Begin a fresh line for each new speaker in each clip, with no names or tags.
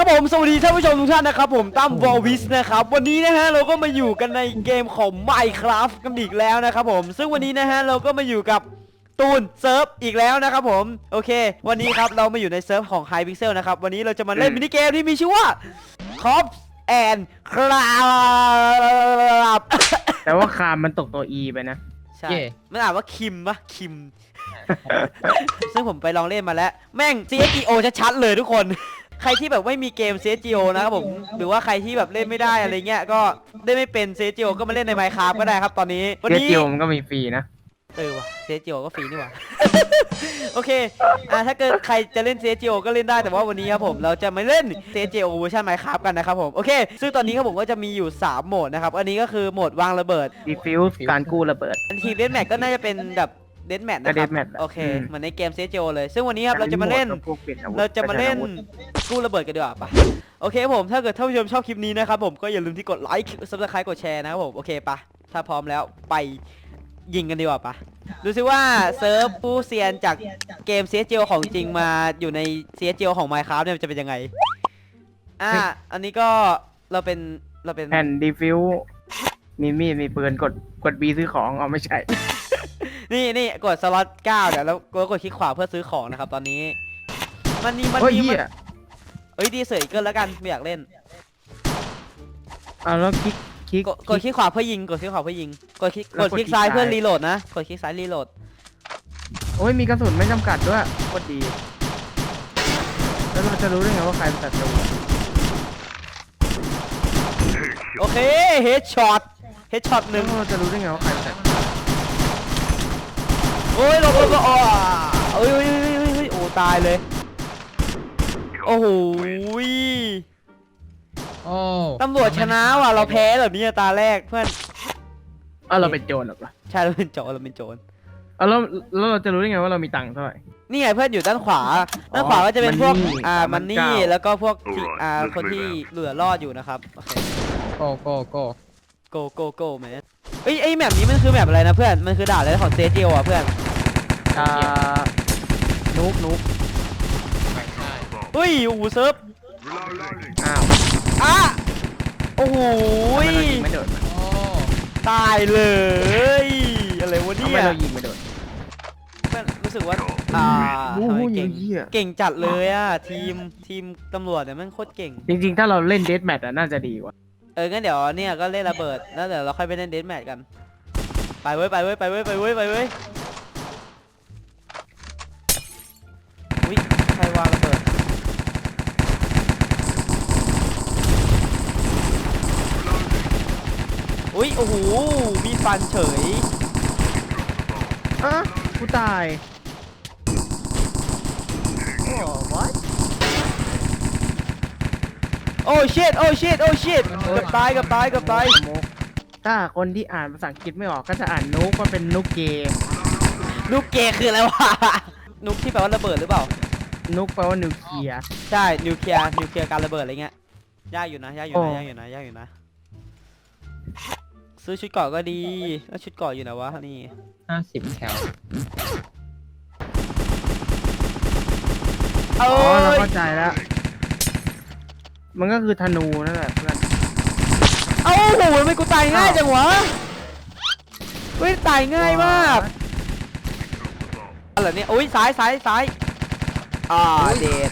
ครับผมสวัสดีท่านผู้ชมทุกท่านนะครับผมตั้มวอลวิสนะครับวันนี้นะฮะเราก็มาอยู่กันในเกมของ Minecraft กันอีกแล้วนะครับผม ซึ่งวันนี้นะฮะเราก็มาอยู่กับตูนเซิร์ฟอีกแล้วนะครับผมโอเค วันนี้ครับเรามาอยู่ในเซิร์ฟของ High Pixel นะครับวันนี้เราจะมาเล่น
อืม
มินิเกมที่มีชื่อว่า Cops and Crab
แต่ว่าคามมันตกตัว E ไปนะ
ใช่
เย่
มันอ่านว่าคิมปะคิม ซึ่งผมไปลองเล่นมาแล้ว แม่ง CSGO ชัดๆเลยทุกคน ใครที่แบบไม่มีเกม CSGO นะครับผม หรือว่าใครที่แบบเล่นไม่ได้อะไรเงี้ย ก็ได้ไม่เป็น CSGO ก็มาเล่นใน Minecraft ก็ได้ครับตอนนี้ วัน
เจ
นี้
จิโอมันก็มีฟรีนะ
เออว่ะ CSGO ก็ฟรีนี่หว่า โอเค อ่าถ้าเกิดใครจะเล่น CSGO ก็เล่นได้แต่ว่าวันนี้ครับผม เราจะมาเล่น CSGO เวอร์ชัน Minecraft กันนะครับผม โอเค ซึ่งตอนนี้ครับผมก็จะมีอยู่ 3 โหมดนะครับ อันนี้ก็คือโหมดวางระเบิด
Defuse การกู้ระเบิด
อันทีเดนแมทก็น่าจะเป็นแบบ เดนแมทนะค
ก็
รับ
deathmatch
โอเค
อืม
เหมือนในเกม CSGO เลย ซึ่งวันนี้ครับเราจะมาเล่น
พวกปลี่ยนอวุธ
เราจะมาเล่น
ปลี่ยอาวุธ
กู้ระเบิดกันดีกว่าปะโอเคครับผมถ้าเกิดท่านผู้ชมชอบคลิปนี้นะครับผมก็อย่าลืมที่กดไลค์ซับสไครต์กดแชร์นะครับผมโอเคปะถ้าพร้อมแล้วไปยิงกันดีกว่าปะดูซิว่าเซิร์ฟผู้เซียนจากเกม CSGO ของจริงมาอยู่ใน CSGO ของ Minecraft เนี่ยมันจะเป็นยังไง อ่าอันนี้ก็เราเป็นเราเป็น
แผ่น Defuse มีมีดมีปืนกดกด B ซื้อของเอาไม่ใช่
นี่นี่กดสล็อต9เดี๋ยวแล้วก็กดคลิกขวาเพื่อซื้อของนะครับตอนนี้ มันมีมัน
โอ้ย
มี
เหี้
มัน
ย
เอ้ยดีเสยเกินแล้วกันไม่อยากเล่น
เอาแล้วคลิกคลิก
กดกดคลิกขวาเพื่อยิงกดคลิกขวาเพื่อยิงกดคลิก
แล้
ก
ว
ด
กด
คลิก
คลิก
ซ้าย
ซ้าย
เพื่อรีโหลดนะกดคลิกซ้ายรีโหลด
โอ้ยมีกระสุนไม่จำกัดด้วยโคตรดี แล้วเราจะรู้ได้ไงว่าใครเป็นศัตรู
โอเคเฮดช็อตเฮดช็อตห
แล้
นึ่
ว
ง
เราจะรู้ได้ไงว่าใครเป็นศัตรู
โอ้ยหลบหลบหลบอ๋อเอ้ยเฮ้ยเฮ้ยเฮ้ยเฮ้ยโอ้ตายเลย โอ้โหย
โอ้
ตำรวจชนะว่ะเราแพ้แบบนี้ตาแรกเพื่อน
อ้าวเราเป็นโจรเหรอวะ
ใช่เราเป็นโจรเราเป็นโจร
อ้าวแล้วแล้วเราจะรู้ได้ไงว่าเรามีตังค์เท่าไหร่
นี่ไงเพื่อนอยู่ด้านขวาด้านขวาก็จะเป็นพวก
Money
อ่า
สามพั
มัน
น
นี่
เก้า
แล้วก็พวกที่
Alright,
อ่า
let's
คน
play
ที่
that.
เหลือรอดอยู่นะครับโอเค
โกโกโก
โกโกโกแมนเอ้ยไอ้แมปนี้มันคือแมปอะไรนะเพื่อน มันคือด่านอะไรของเซจิโออะเพื่อน
อ่านุกนุก
ไม่ใช่
เฮ้ยโอ้โหเซิร์ฟ
อ้าว
อะโอ้โห
ทำไมเรายิงไม่โดนมัน
โอ้
ตายเลยอะไรวะ
ทำ
เนี่
ไม
ย
เรายิงไม่โดน
เพื่อนรู้สึกว่าอ่า
โอ้
ทำ
โห
ไมเก่ง
เหี้ย
เก่งจัดเลยอะทีมทีมตำรวจเนี่ยมันโคตรเก่ง
จริงๆ ถ้าเราเล่นเดสแมทอะน่าจะดีกว่า
เอองั้นเดี๋ยวเนี่ยก็เล่นระเบิดแล้วเดี๋ยวเราค่อยไปเล่นเดนแมทกัน ไปเว้ยไปเว้ยไปเว้ยไปเว้ยไปเว้ย ใครวางระเบิดอุ้ยโอ้โหมีฟันเฉย
อะกูตาย
โอ้ what โอ้ shit โอ้ shit โอ้ shit เกับตายเกับตายเกับตาย
ถ้าคนที่อ่านภาษาอังกฤษไม่ออกก็จะอ่านนุกว่าเป็นนุกเกย์
นุกเกย์คืออะไรวะนุกที่แปลว่าระเบิดหรือเปล่า
นุกแปลว่านิวเคลียร์
ใช่นิวเคลียร์นิวเคลียร์การระเบิดอะไรเงี้ยยากอยู่นะยากอยู่
โอ้
นะยากอยู่นะยากอยู่นะ ซื้อชุดเกราะก็ดีแล้วชุดเกราะอยู่ไหนวะนี่
ห้าสิบแถว
เอ้
อ๋อ เรา
ย
เข้าใจแล้ว มันก็คือธนูนั่นแหละเพื่อน
เอ้าโหทำไมกูตายง่ายจังวะเฮ้ยตายง่ายมากอะไรเนี่ยโอ้ยซ้ายซ้ายซ้าย อ่าเดด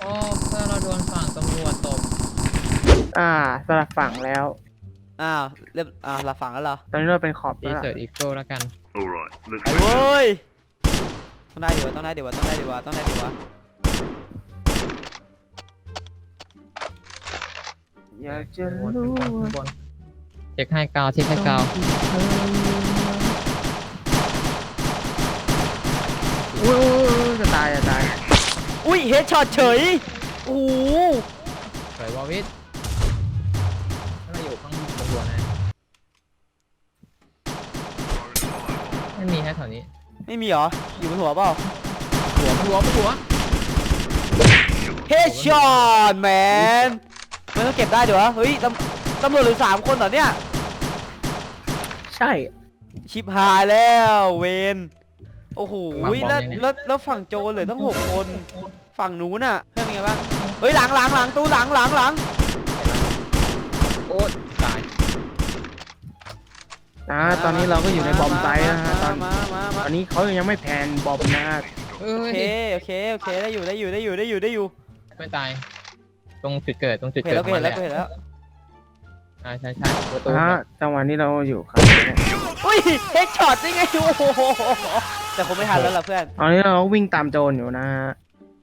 โอ้เพื่อนเราโดนฝั่งตำรวจตบ
อ่าสลับฝั่งแล้ว
อ้าวเรียบอ่าหลับฝังแล้วเหรอ
ตอนนี้เราเป็นขอบ
ดี
แล้ว
เซอร์อีโก้แล้วกัน
Alright, let's
ไอ้
play
เว้
that.
ยต้องได้ดีวะต้องได้ดีวะต้องได้ดีวะต้องได้ดีวะ
อยากจะ
บน
รู้
บน
ว่า
บนเช็คให้กาวเช็คให้กาว
อุ้ยอุ้ อุ้ยจะตายจะตาย
อุ้ยเฮดช็อตเฉยโอ้โห
สวยวอลวิทถ้าเราอยู่ข้างบนตำรวจนะ ไม่มีแค่แถวนี้
ไม่มีเหรอ อยู่บนหัวเปล่า
หัวหัวหัว
เฮดช็อตแมนไม่ต้องเก็บได้เดี๋ยววะเฮ้ยตำตำรวจเหรือสามคนเหรอเนี่ย
ใช่
ชิบหายแล้วเวน โอ้โหแล้วแล้วแล้วฝั่งโจรเหลือตั้งหกคน ฝั่งนู้นน่ะเพื่อนเป็นไงบ้างโดฮ้ยหลังหลังหลังตู้หลังหลังหลัง
โอ้ตาย
นะตอนนี้เราก็อยู่ในบอมไซต์นะฮะตอน
มามามา
ตอนนี้เขายังไม่แพนบอมนะ
เอ้
โอยเคโอเคโอเคได้อยู่ได้อยู่ได้อยู่ได้อยู่ได้อยู่
ไม่ตาย ตรงจุดเกิดตรงจุด
เห็น
เกิด
แล้ว
ของ
เห็
มันน
แล้ว
แหละ
เห็นแล้ว
ใช่ใช่ใช่ประตู
นะฮะจังหวะนี้เราอยู่ครับ
อุ้ยเฮกช็อตได้ไงโอ้โห แต่คงไม่ทันแล้วล่ะเพื่อน
ตอนนี้เราวิ่งตามโจรอยู่นะฮะ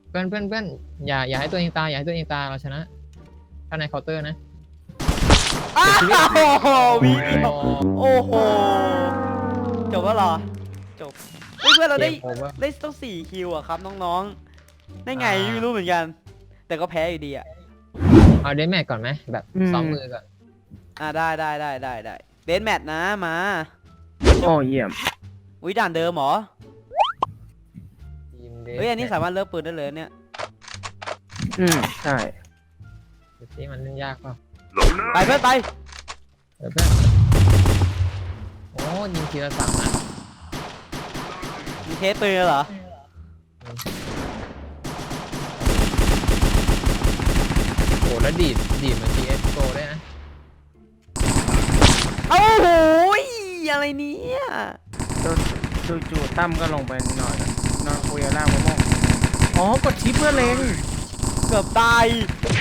เพื่อนเพื่อนเพื่อนอย่าอย่าให้ตัวเองตายอย่าให้ตัวเองตายเราชนะถ้าในเคาน์เตอร์นะ
อ้าวโอ้โหวีเดียว
โอ้
โอ้โหจบแล้วเหรอจบเฮ้ยเพื่อนเราได้
โอเวอร์
ได้ต้องสี่คิวอะครับน้องๆได้ไง
อ่า
ไม่รู้เหมือนกัน แต่ก็แพ้อยู่ดีอะ
เอาเดนแมทก่อนไหมแบบซ้อมมือก่อน
อ่าได้ได้ได้ได้ได้เดนแมทนะมา
โอ้เยี่ยม
อุ้ยด่านเดิมเหรอ
ทีม Death
เฮ้ยอันนี้
Match
สามารถเลิกปืนได้เลยเนี่ย
อืมใช่
ดูสิมันเล่นยากเปล่า
ไปเพื่อนไป
เออเพื่อนโอ้ยิงทีละสามนัด
มีเทสปืนเหรอ
โอ้แล้วดีดดีดเหมือน CSGO ด้วยนะ
เอ้าโหยอะไรเนี่ย
จู่ๆตั้มก็ลงไปนอนนอนคุยกับล่างมะม่วงอ๋อกดชิปเพื่อเล็ง
เกือบตาย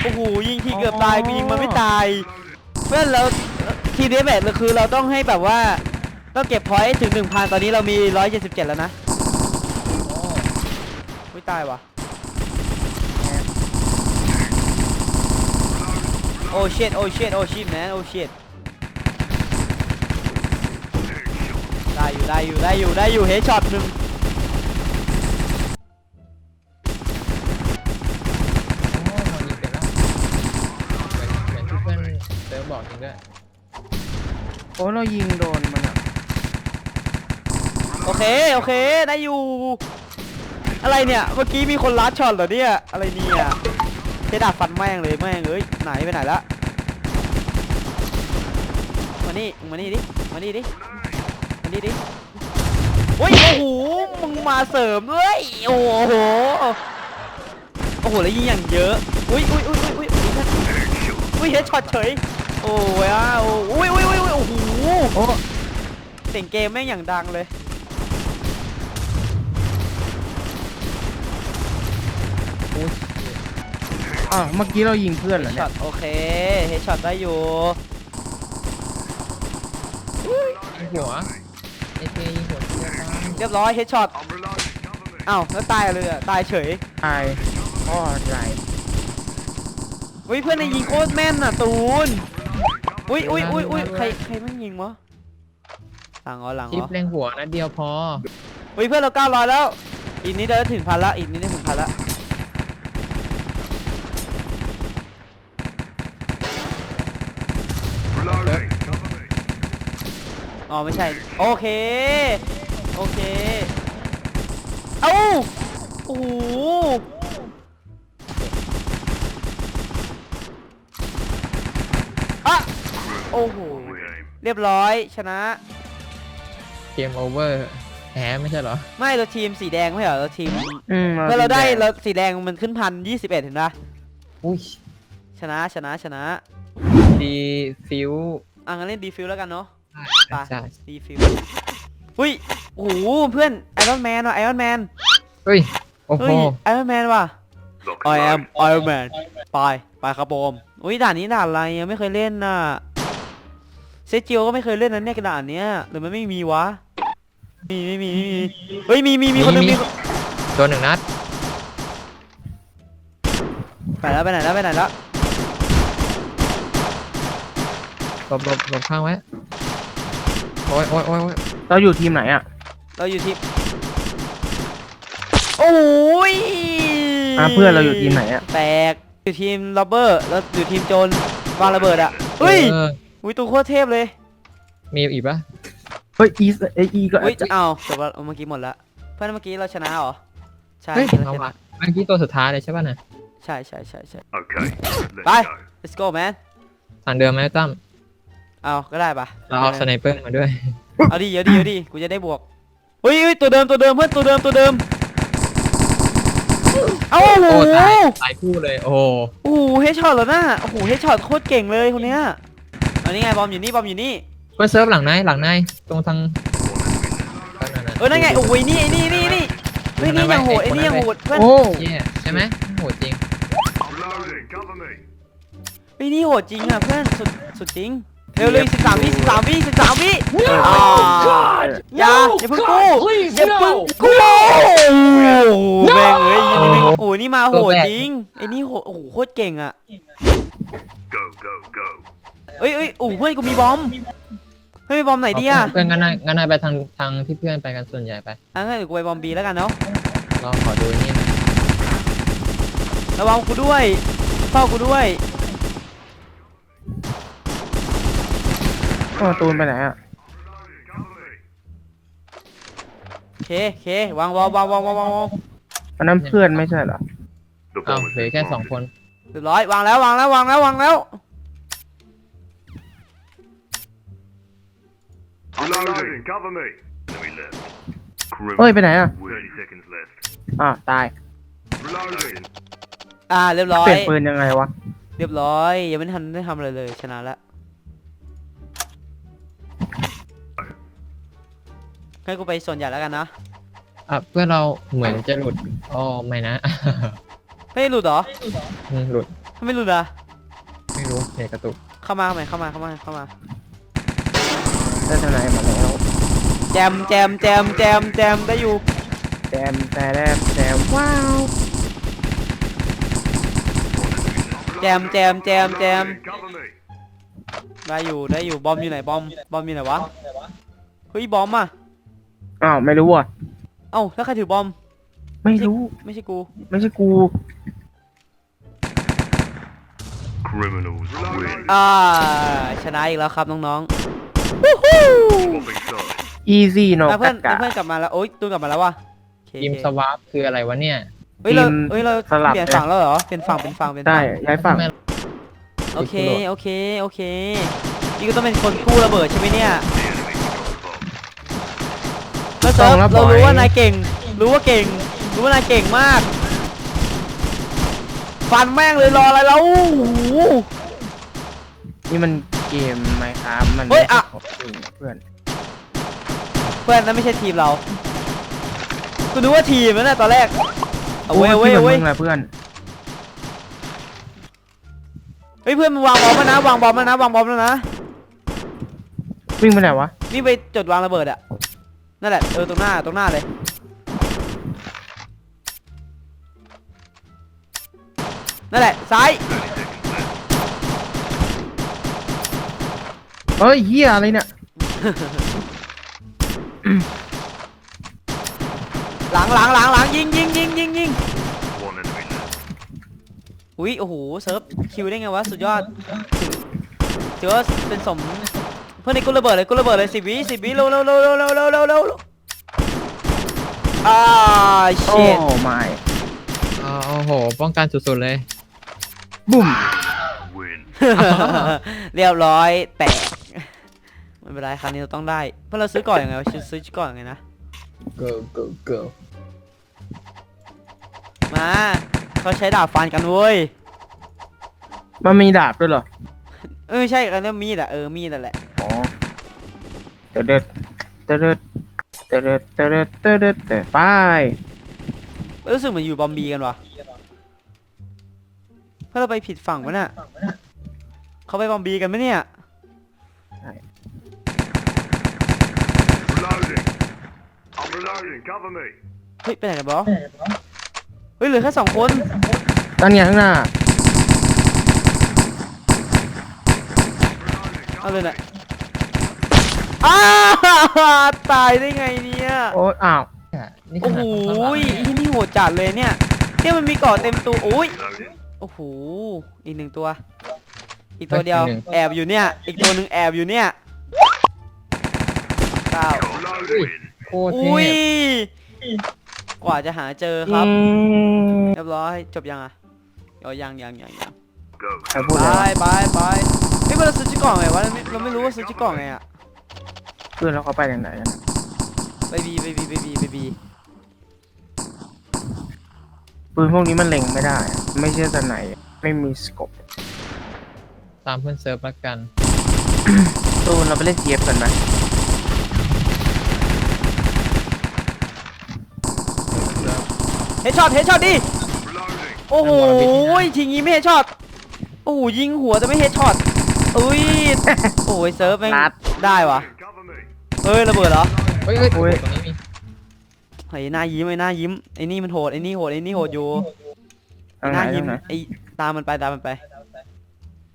โอ้โหยิงที
อ๋อ
เกือบตายกูยิงมันไม่ตาย เพื่อนเราทีเดนแมทเราคือเราต้องให้แบบว่า ต้องเก็บพอยต์ถึง1,000ตอนนี้เรามี 177 แล้วนะ
โอ้
ไม่ตายวะโอ้ shit โอ้ shit โอ้ shit man โอ้ shit ได้อยู่ ได้อยู่ได้อยู่ได้อยู่เฮดช็อตหนึ่ง
โอ้มันยิงเป็นแล้วเหมือนเหมือนที่เพื่อนเซิร์ฟบอกจริงด้วย
โอ้เรายิงโดนมันอะ
โอเคโอเคได้อยู่ อะไรเนี่ยเมื่อกี้มีคนลัดช็อตเหรอเนี่ยอะไรเนี่ยเพดาฟันแม่งเลยแม่งเอ้ยไหนไปไหนละมานี่มึงมานี่ดิมานี่ดิมา นี่ดิโอ้ยโอ้โหมึงมาเสริมด้วยโอ้โหโอ้โหแล้วยิงอย่างเยอะอุ้ยอุ้ยอุ้ยอุ้ยอุ้ยอุ้ยเฮดช็อตเฉยโอ้ยอ้าวอุ้ยอุ้ยอุ้ยอุ้ยโอ้โห
โอ้
เสียงเกมแม่งอย่างดังเลย
อ้าวเมื่อกี้เรายิงเพื่อนเหรอ
ช็
เนี่
อยตโอเคเฮดช็อตได้อยู่
ยิงหัวเอเคยิงหัวทีละครั้ง
เรียบร้อยเฮดช็อตอ้าวแล้วตายเลยอะตายเฉย
ตายอ้อไร
อุ้ยเพื่อนในยิงโคตรแม่นอะตูนอุ้ยอุ้ยอุ้ยอุ้ยใครใครแม่งยิงวะหลังเหรอหลังเห
ชิ
ร
ป
อ
เล็งหัวนัดเดียวพอ
อุ้ยเพื่อนเราเก้าร้อยแล้วอีกนิดเดียวจะถึงพันละอีกนิดเดียวถึงพันละ อ๋อไม่ใช่ โอเค โอเค เอ้าโอ้โหอะโอ้โห เรียบร้อยชนะ
เกมโอเวอร์แพ้ไม่ใช่เหรอ
ไม่เราทีมสีแดงไม่เหรอเราทีม
อืม
เมื่อเราได้เราสีแดงมันขึ้นพันยี่สิบเอ็ดเห็นปะ
อุ้ย
ชนะชนะชนะ
ดีฟิว
อะงั้นเล่นดีฟิลแล้วกันเนาะ ไป
ใช่
ดีฟิลอุ้ยโอ้โหเพื่อนไอรอนแมนว่ะไอรอนแมน
เฮ้ย โอ้โห
เฮ้ยไอรอนแมนว่ะ I am Iron Man ไปไปครับผมอุ้ยด่านนี้ด่านอะไรยังไม่เคยเล่นน่ะเซจิโอก็ไม่เคยเล่นนะเนี่ยกระด่านเนี้ยหรือมันไม่มีวะมีไม่มีไม่มีเฮ้ยมีมีมีคนหนึงมีคน
โดนหนึ่งนัด
ไปแล้วไปไหนแล้วไปไหนแล้ว
หลบหลบหลบข้างไว้โอ้ยโอ้ยโอ้ยโอ้ย
เราอยู่ทีมไหนอะ
เราอยู่ทีมโอ้ย
อะเพื่อนเราอยู่ทีมไหนอะ
แตกอยู่ทีมล็อบเบอร์แล้วอยู่ทีมโจรวางระเบิดอะเฮ้ย
ออ
อุ้ยตัวโคตรเทพเลย
มีอีกปะ
เฮ้ยอีเออีก็
อุ้ย
จะ
เอาจบแล้วเอาเมื่อกี้หมดละเพื่อนเมื่อกี้เราชนะเหรอใช่
เฮ้ย
เรา
เอา
ช
วะ
นะ
เมื่อกี้ตัวสุดท้ายเลยใช่ป่ะเนี่ย
ใช่ใช่ใช่ใช่
Okay, let's
Bye.
go.
let's go man
ทางเดิมไหมตั้ม
เอาก็ได้ปะ
เราเอาสไนเปอร์มาด้วย
เอาดิเอาดิเอาดิกูจะได้บวกเฮ้ยเฮ้ยตัวเดิมตัวเดิมเพื่อนตัวเดิมตัวเดิมเอ้าโอ้โห
โอ้ตายตายคู่เลย โอ้โห
โอ้โหเฮดช็อตเหรอน่ะโอ้โหเฮดช็อตโคตรเก่งเลยคนเนี้ยอันนี้ไงบอมอยู่นี่บอมอยู่นี่
เพื่อนเซิร์ฟหลังไหนหลังไหนตรงทาง
เออนั่นไงโอ้ยนี่ไอ้นี่นี่นี่เฮ้ยนี่ยังโหดไอ้นี่ยังโหดเพื่อน
โอ้
เหี้ยใช่ไหมโหดจริง
Reloading, cover me.
เฮ้ยนี่โหดจริงอะเพื่อนสุดสุดจริง เร็วเลยสิบสามวิสิบสามวิสิบสามวิอ่าอย่าอย่าเพิ่งกู้อย่าเพิ่งกู้แม่งเอ้ยยี่นี่แม่งโอ้โหนี่มาโหดจริงไอ้นี่โหดโอ้โหโคตรเก่งอะ
Go, go, go.
เอ้ยเอ้ยโอ้โหเพื่อนกูมีบอมเฮ้ยมีบอมไหนดีอะ
เพื่อนงั้นนายงั้นนายไปทางทางที่เพื่อนไปกันส่วนใหญ่ไป
อะงั้นเดี๋ยวกูไปบอมบีแล้วกันเนาะ
เราขอดูนี่หน่อย
ระวังกูด้วยเฝ้ากูด้วย
โอ้ตูนไปไหนอะ
Cover me.
โอเคโอเควางวางวางวางวางวางวาง
อันนั้นเพื่อนไม่ใช่เหรอ
The
อ้าว
bomb
เหลือ
has
แค่
been
สองคน
เรียบร้อยวางแล้ววางแล้ววางแล้ววางแล้ว
planted. Reloading, cover me. Enemy left.
เฮ้ยไปไหนอะ
30 seconds left.
อะตาย
Reloading.
อ่า เรียบร้อ
เป
ย
ลี่ยนปืนยังไงวะ
เรียบร้อยยังไม่ทันได้ทำอะไรเลยชนะแล้ว ให้กูไปส่วนใหญ่แล้วกันนะ
อะเพื่อนเราเหมือนจะหลุดอ๋อไม่นะ
เฮ้ยหลุดเหรอ
อืมหลุด
ทำไมหลุดอะ
ไม่รู้เน็ตกระตุก
เข้ามาใหม่เข้ามาเข้ามาเข้ามา
ได้ทนายมาแล้ว
แจมแจมแจมแจมแจมได้อยู่
แจมแต่แรกแจมว้าว
แจมแจมแจมแจม
Cover me.
ได้อยู่ได้อยู่บอมอยู่ไหนบอมบอมอยู่ไหนวะเฮ้ยบอมอะ
อ้าวไม่รู้อะ
เอ้าแล้วใครถือบอม
ไม่รู้
ไม่ใช่กู
ไม่ใช่กู
Criminals win.
อ่า ชนะอีกแล้วครับน้อง
Swapping sides.
easy
ๆ
no
อะเพื่อน
กากะ
เพื่อนกลับมาแล้วโอ๊ยตูนกลับมาแล้ววะโอเค
ทีม
โอเค
สวาปคืออะไรวะเนี่ย
เฮ้ยเรา
ทีม
เฮ้ยเรา
สลับ
เปลี่ยน
เลย
ฝั่งแล้วเหรอเป็นฝั่งเป็นฝั่งเป็น
ได้
ฝั่ง
ย้ายฝั่ง
ไม่
โอเคโอเคโอเคนี่ก็ต้องเป็นคนกู้ระเบิดใช่ไหมเนี่ย
The enemy got the bomb.
แล้ว เซิร์ฟ
ต้องแล้ว
เรา
บอย
รู้ว่านายเก่ง รู้ว่าเก่ง รู้ว่านายเก่งมาก ฟันแม่งเลยรออะไรแล้วโอ้โห
นี่มันเกมไหมครับมัน
เฮ้ยอะ
ไม่ใช่ของจริงเพื่อน
เพื่อนนั่นไม่ใช่ทีมเรากูนึกว่าทีมนั่นแหละตอนแรกเอาเว้ยเอาเว้ย
ที่
เอา
เหมื
เว้
อยนมึงแหละเพื่อน
เฮ้ยเพื่อนมันวางบอมแล้วนะวางบอมแล้วนะวางบอมแล้วนะ
วิ่งไปไหนวะ
นี่ไปจดวางระเบิดอะ นั่นแหละเออตรงหน้าตรงหน้าเลยนั่นแหละซ้าย
เฮ้ยเฮียอะไรเนี่ย
หลังหลังหลังหลังยิงยิงยิงยิงยิง
One enemy left.
อุ้ยโอ้โหเซิร์ฟคิวได้ไงวะสุดยอดถือว่าเป็นสม เพื่อนในกุระเบิดเลยกุระเบิดเลยสิบวิสิบวิเร็วเร็วเร็วเร็วเร็วเร็วเร็วเร็วอ่า
โอ้
เชิด
ไม่
อ๋อโอ้โห ป้องกันสุดๆเลย
บุ้ม
Win.
เรียบร้อยแตกไม่เป็นไรครั้งนี้เราต้องได้เพื่อนเราซื้อก่อนยังไงวะซื้อก่อนยังไงนะ
go go go
มาเขาใช้ดาบฟันกันเว้ย
มันมีดาบด้วยเหรอ
เออใช่อันนี้มีดอะเออมีดนั่นแหละ
อ๋อเดือดเดือดเดือดเดืดเดอดเดืดเดอดไป
รู้สึกเหมือนอยู่บอมบีกันวะเพื่อเราไปผิดฝั่งวะน่ะเขาไปบอมบีกันไหมเนี่ยเฮ้ยไปไหนกันบอสเฮ้ยเหลือแค่สองคน
ตั้งเนี้างหน้า
เอาเลยแะ อ้าตายได้ไงเนี่ย
โอ้ยอ้าว
นี่ข
โอ้โห
นาดเขาทำอะไร
ที่นี่โหดจัดเลยเนี่ย เนี่ยมันมีเกาะเต็มตัวโอ้ย
Reloading.
โอ้โห อีกหนึ่งตัว อีกตัวเดียว แอบอยู่เนี่ย อีกตัวหนึ่งแอบอยู่เนี่ยเก้า
Reloading.
โคตรเท
อุ้ย
พ
กว่าจะหาเจอครับ
อืม
เรียบร้อย จบยังอะอ๋อยังยังยังยัง
Go.
ใครพูด
ไป
อะไรวะ
ไปไปเฮ้ยเราซื้อจิ๊กกล่องไงวะเราไม่เราไม่รู้ว่าซื้อจิ๊กกล่องไงอะ
เพื่อนเราเขาไปทางไหนกัน
ไปบีไปบีไปบีไปบี
ปืนพวกนี้มันเล็งไม่ได้ ไม่ใช่แต่ไหนไม่มีสกป
ตามเพื่อนเซิร์ฟละกัน
ตูนเราไปเล่นเกมกันไหม
เฮดช็อตเฮดช็อตดิ
Reloading.
โอ้โหยิงงี้ไม่เฮดช็อตโอ้โหยิงหัวแต่ไม่เฮดช็อตอุ้ยโอ้ยเซิร์ฟแม่งได้วะ
Cover me.
เฮ้ยระเบิดเหรอ
เฮ้ยเฮ้ย ตรงนี้มี
ไอ้หน้ายิ้มไอ้หน้ายิ้มไอ้นี่มันโหดไอ้นี่โหดไอ้นี่โหดอยู่
ทา
ไอ้
ง
ห
ไหน
น้ายิ้
ทามงไหน
ไอ้ตามมันไปตามมันไป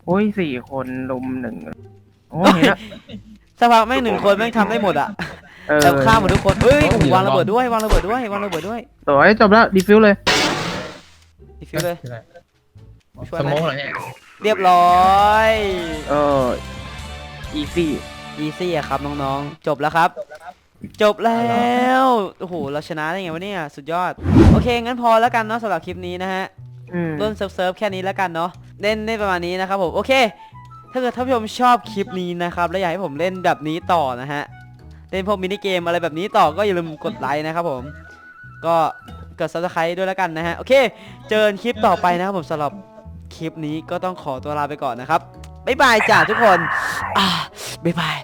โอ้ยสี่คนลุมหนึ่งโอ้ยเห็นละ
สักพักแม่งหนึ่งคนแม่งทำได้หมดอะ
เออ
แต่ฆ่าหมดทุกคนเฮ้ยโอ้โหวางระเบิดด้วยวางระเบิดด้วยวางระเบิดด้วย
สวยจบแล้วดีฟิวเลย
ดีฟิวเลย
คืออะไร
ช่วย
ส
ไหม
โมองเหรอเนี่ย
เรียบร้อย
เอออีซี่
อีซี่อะครับน้องๆ จบแล้วครับ จบแล้วโอ้โหเราชนะได้ไงวะเนี่ยสุดยอด โอเค งั้นพอแล้วกันเนาะสำหรับคลิปนี้นะฮะ
อืม
เล่นเซิร์ฟเซิร์ฟแค่นี้แล้วกันเนาะเล่นได้ประมาณนี้นะครับผมโอเค ถ้าเกิดท่านผู้ชมชอบคลิปนี้นะครับและอยากให้ผมเล่นแบบนี้ต่อนะฮะเล่นพวกมินิเกมอะไรแบบนี้ต่อก็อย่าลืมกดไลค์นะครับผม ก็กด subscribe ด้วยแล้วกันนะฮะโอเค เจอกันคลิปต่อไปนะครับผมสำหรับคลิปนี้ก็ต้องขอตัวลาไปก่อนนะครับ บ๊ายบายจ้ะทุกคนอ่าบ๊ายบาย